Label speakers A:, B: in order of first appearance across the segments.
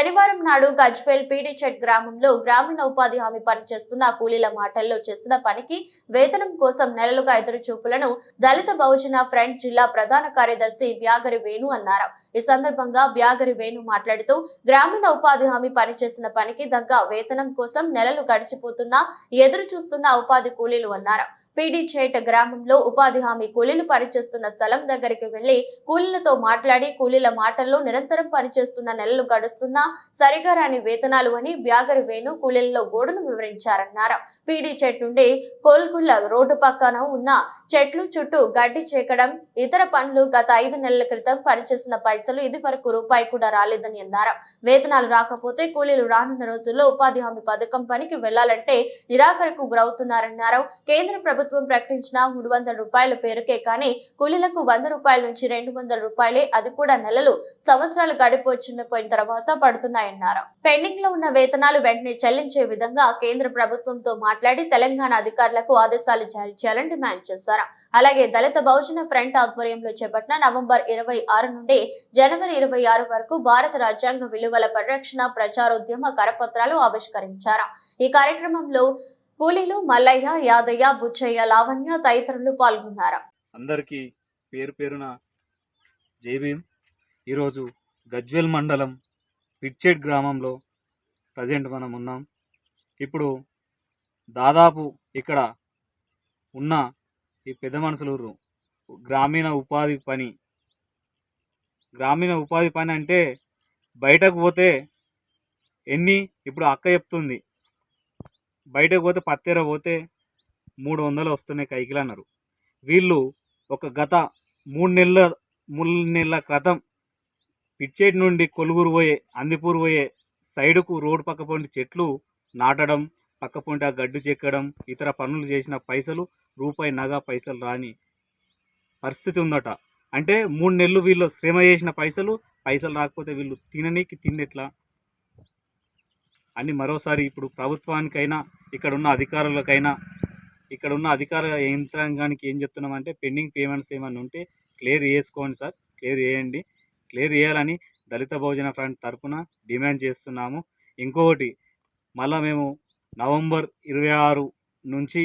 A: శనివారం నాడు గజ్వేల్ పీడిచెట్ గ్రామంలో గ్రామీణ ఉపాధి హామీ పనిచేస్తున్న కూలీల మాటల్లో చేసిన పనికి వేతనం కోసం నెలలుగా ఎదురు చూపులను దళిత బహుజన ఫ్రంట్ జిల్లా ప్రధాన కార్యదర్శి వ్యాగరి వేణు అన్నారు. ఈ సందర్భంగా వ్యాగరి వేణు మాట్లాడుతూ గ్రామీణ ఉపాధి హామీ పనిచేసిన పనికి దగ్గ వేతనం కోసం నెలలు గడిచిపోతున్నా ఎదురు చూస్తున్న ఉపాధి కూలీలు అన్నారు. పీడిచేట గ్రామంలో ఉపాధి హామీ కూలీలు పనిచేస్తున్న స్థలం దగ్గరికి వెళ్ళి కూలీలతో మాట్లాడి కూలీల మాటల్లో నిరంతరం పనిచేస్తున్న నెలలు గడుస్తున్నా సరిగా రాని వేతనాలు అని బ్యాగరి వేణు కూలీలలో గోడును వివరించారన్నారు. పీడిచేట్ నుండి కోల్గుల్ల రోడ్డు పక్కన ఉన్న చెట్లు చుట్టూ గడ్డి చేకడం ఇతర పనులు గత ఐదు నెలల క్రితం పనిచేసిన పైసలు ఇది వరకు రూపాయి కూడా రాలేదని అన్నారు. వేతనాలు రాకపోతే కూలీలు రానున్న రోజుల్లో ఉపాధి హామీ పథకం పనికి వెళ్ళాలంటే నిరాకరకు గురవుతున్నారన్నారు. కేంద్ర ప్రభుత్వం ప్రకటించిన మూడు వందల రూపాయల పేరుకే కానీ కూలీలకు వంద రూపాయల నుంచి రెండు వందల రూపాయలే అది కూడా నెలలు సంవత్సరాలు గడిపోచున్న పోయిన తర్వాత పడుతున్నాయన్నారు. పెండింగ్లో ఉన్న వేతనాలు వెంటనే చెల్లించే విధంగా కేంద్ర ప్రభుత్వంతో మాట్లాడి తెలంగాణ అధికారులకు ఆదేశాలు జారీ చేయాలని డిమాండ్ చేశారు. అలాగే దళిత బహుజన ఫ్రంట్ ఆధ్వర్యంలో చేపట్టిన నవంబర్ ఇరవై ఆరు నుండి జనవరి ఇరవై ఆరు వరకు భారత రాజ్యాంగ విలువల పరిరక్షణ ప్రచారోద్యమ కరపత్రాలు ఆవిష్కరించారు. ఈ కార్యక్రమంలో కూలీలు మల్లయ్య యాదయ్య బుచ్చయ్య లావణ్య తదితరులు పాల్గొన్నారు.
B: అందరికీ పేరు పేరున జై భీమ్. ఈరోజు గజ్వెల్ మండలం పిడ్చేట్ గ్రామంలో ప్రజెంట్ మనం ఉన్నాం. ఇప్పుడు దాదాపు ఇక్కడ ఉన్న ఈ పెద్ద మనుషులు గ్రామీణ ఉపాధి పని. గ్రామీణ ఉపాధి పని అంటే బయటకు పోతే ఎన్ని? ఇప్పుడు అక్క చెప్తుంది. బయటకు పోతే పత్తేర పోతే మూడు వందలు వస్తున్నాయి కైకిలు అన్నారు. వీళ్ళు ఒక గత మూడు నెలల మూడు నెలల క్రితం పిచ్చేటి నుండి కొలుగురు పోయే అందిపూర్ పోయే సైడుకు రోడ్డు పక్క పొంటి చెట్లు నాటడం పక్క పొంటి ఆ గడ్డు చెక్కడం ఇతర పనులు చేసిన పైసలు రూపాయి నగ పైసలు రాని పరిస్థితి ఉందట. అంటే మూడు నెలలు వీళ్ళు శ్రమ చేసిన పైసలు పైసలు రాకపోతే వీళ్ళు తిననీకి తిండెట్లా అని మరోసారి ఇప్పుడు ప్రభుత్వానికైనా ఇక్కడ ఉన్న అధికారులకైనా ఇక్కడ ఉన్న అధికార యంత్రాంగానికి ఏం చెప్తున్నామంటే పెండింగ్ పేమెంట్స్ ఏమైనా ఉంటే క్లియర్ చేసుకోండి సార్ క్లియర్ చేయండి. క్లియర్ చేయాలని దళిత భోజన ఫ్రంట్ తరఫున డిమాండ్ చేస్తున్నాము. ఇంకొకటి మళ్ళా మేము నవంబర్ ఇరవై ఆరు నుంచి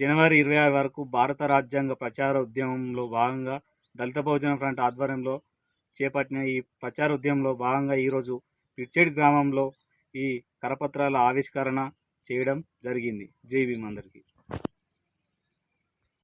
B: జనవరి ఇరవై ఆరు వరకు భారత రాజ్యాంగ ప్రచార ఉద్యమంలో భాగంగా దళిత భోజన ఫ్రంట్ ఆధ్వర్యంలో చేపట్టిన ఈ ప్రచార ఉద్యమంలో భాగంగా ఈరోజు పిచ్చేడి గ్రామంలో ఈ కరపత్రాల ఆవిష్కరణ చేయడం జరిగింది. జై భీమ్ అందరికీ.